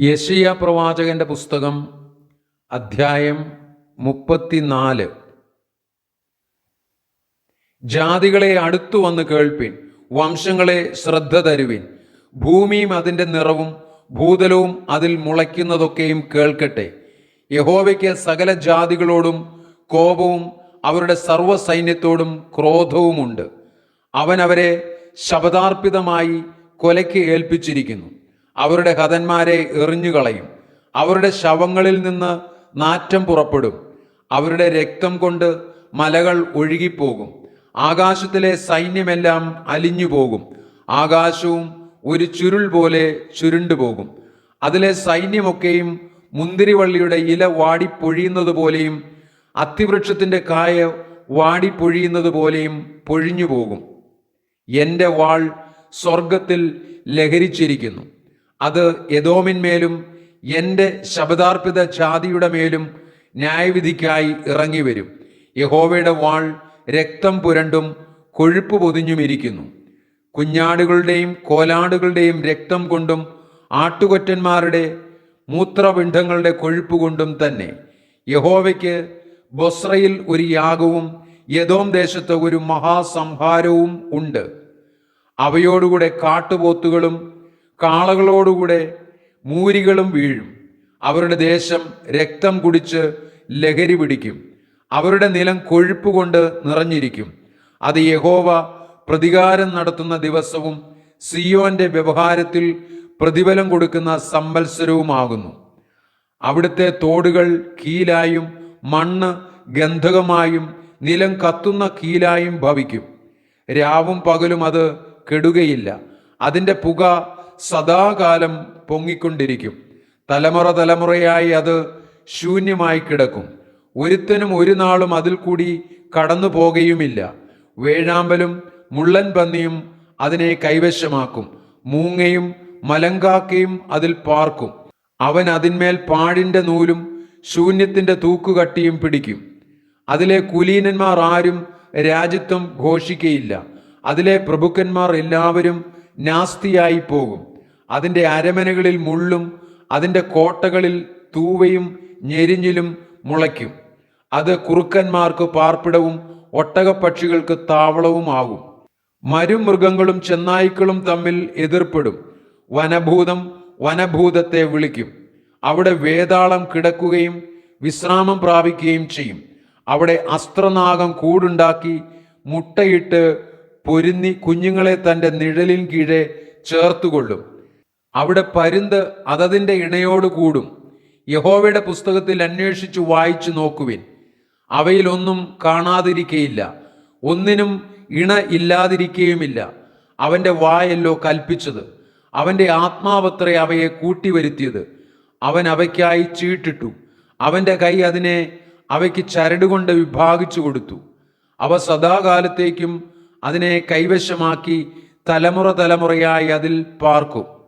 യശയ പ്രവാചകന്റെ പുസ്തകം അധ്യായം മുപ്പത്തിനാല്. ജാതികളെ അടുത്തു വന്ന് കേൾപ്പിൻ വംശങ്ങളെ ശ്രദ്ധ തരുവിൻ. ഭൂമിയും അതിന്റെ നിറവും ഭൂതലവും അതിൽ മുളയ്ക്കുന്നതൊക്കെയും കേൾക്കട്ടെ. യഹോവയ്ക്ക് സകല ജാതികളോടും കോപവും അവരുടെ സർവസൈന്യത്തോടും ക്രോധവുമുണ്ട്. അവൻ അവരെ ശപഥാർപ്പിതമായി കൊലയ്ക്ക് ഏൽപ്പിച്ചിരിക്കുന്നു. അവരുടെ ഹതന്മാരെ എറിഞ്ഞുകളയും. അവരുടെ ശവങ്ങളിൽ നിന്ന് നാറ്റം പുറപ്പെടും. അവരുടെ രക്തം കൊണ്ട് മലകൾ ഒഴുകിപ്പോകും. ആകാശത്തിലെ സൈന്യമെല്ലാം അലിഞ്ഞു പോകും ആകാശവും ഒരു ചുരുൾ പോലെ ചുരുണ്ടുപോകും. അതിലെ സൈന്യമൊക്കെയും മുന്തിരിവള്ളിയുടെ ഇല വാടിപ്പൊഴിയുന്നത് പോലെയും അത്തിവൃക്ഷത്തിന്റെ കായ വാടിപ്പൊഴിയുന്നത് പോലെയും പൊഴിഞ്ഞു പോകും എന്റെ വാൾ സ്വർഗത്തിൽ ലഹരിച്ചിരിക്കുന്നു. അത് യദോമിന്മേലും എന്റെ ശബദാർപ്പിത ജാതിയുടെ മേലും ന്യായവിധിക്കായി ഇറങ്ങി വരും യഹോവയുടെ വാൾ രക്തം പുരണ്ടും കൊഴുപ്പ് പൊതിഞ്ഞുമിരിക്കുന്നു. കുഞ്ഞാടുകളുടെയും കോലാടുകളുടെയും രക്തം കൊണ്ടും ആട്ടുകൊറ്റന്മാരുടെ മൂത്രപിണ്ഡങ്ങളുടെ കൊഴുപ്പ് കൊണ്ടും തന്നെ. യഹോവയ്ക്ക് ബൊസ്രയിൽ ഒരു യാഗവും യദോം ദേശത്ത് ഒരു മഹാസംഹാരവും ഉണ്ട്. അവയോടുകൂടെ കാട്ടുപോത്തുകളും കാളകളോടുകൂടെ മൂരികളും വീഴും. അവരുടെ ദേശം രക്തം കുടിച്ച് ലഹരി പിടിക്കും. അവരുടെ നിലം കൊഴുപ്പ് കൊണ്ട് നിറഞ്ഞിരിക്കും. അത് യഹോവ പ്രതികാരം നടത്തുന്ന ദിവസവും സിയോന്റെ വ്യവഹാരത്തിൽ പ്രതിഫലം കൊടുക്കുന്ന സംവത്സരവുമാകുന്നു. അവിടുത്തെ തോടുകൾ കീലായും മണ്ണ് ഗന്ധകമായും നിലം കത്തുന്ന കീലായും ഭവിക്കും. രാവും പകലും അത് കെടുകയില്ല. അതിന്റെ പുക സദാകാലം പൊങ്ങിക്കൊണ്ടിരിക്കും. തലമുറ തലമുറയായി അത് ശൂന്യമായി കിടക്കും. ഒരുത്തനും ഒരു നാളും അതിൽ കൂടി കടന്നു പോകുകയുമില്ല. വേഴാമ്പലും മുള്ളൻ പന്നിയും അതിനെ കൈവശമാക്കും. മൂങ്ങയും മലങ്കാക്കയും അതിൽ പാർക്കും. അവൻ അതിന്മേൽ പാടിന്റെ നൂലും ശൂന്യത്തിന്റെ തൂക്കുകട്ടിയും പിടിക്കും. അതിലെ കുലീനന്മാർ ആരും രാജ്യത്വം ഘോഷിക്കയില്ല. അതിലെ പ്രഭുക്കന്മാർ എല്ലാവരും നാസ്തിയായി പോകും. അതിന്റെ അരമനകളിൽ മുള്ളും അതിന്റെ കോട്ടകളിൽ തൂവയും ഞെരിഞ്ഞിലും മുളയ്ക്കും. അത് കുറുക്കന്മാർക്ക് പാർപ്പിടവും ഒട്ടകപ്പക്ഷികൾക്ക് താവളവുമാകും. മരുമൃഗങ്ങളും ചെന്നായ്ക്കളും തമ്മിൽ എതിർപ്പെടും. വനഭൂതം വനഭൂതത്തെ വിളിക്കും. അവിടെ വേതാളം കിടക്കുകയും വിശ്രാമം പ്രാപിക്കുകയും ചെയ്യും. അവിടെ അസ്ത്രനാഗം കൂടുണ്ടാക്കി മുട്ടയിട്ട് പൊരുന്നി കുഞ്ഞുങ്ങളെ തന്റെ നിഴലിൻ കീഴെ ചേർത്തുകൊള്ളും. അവിടെ പരുന്ത് അതതിന്റെ ഇണയോട് കൂടും. യഹോവയുടെ പുസ്തകത്തിൽ അന്വേഷിച്ചു വായിച്ചു നോക്കുവിൻ. അവയിലൊന്നും കാണാതിരിക്കയില്ല. ഒന്നിനും ഇണ ഇല്ലാതിരിക്കുകയുമില്ല അവന്റെ വായല്ലോ കൽപ്പിച്ചത്. അവന്റെ ആത്മാവത്രേ അവയെ കൂട്ടിവരുത്തിയത്. അവൻ അവയ്ക്കായി ചീട്ടിട്ടു. അവന്റെ കൈ അതിനെ അവയ്ക്ക് ചരടുകൊണ്ട് വിഭാഗിച്ചു കൊടുത്തു. അവ സദാകാലത്തേക്കും അതിനെ കൈവശമാക്കി തലമുറ തലമുറയായി അതിൽ പാർക്കും.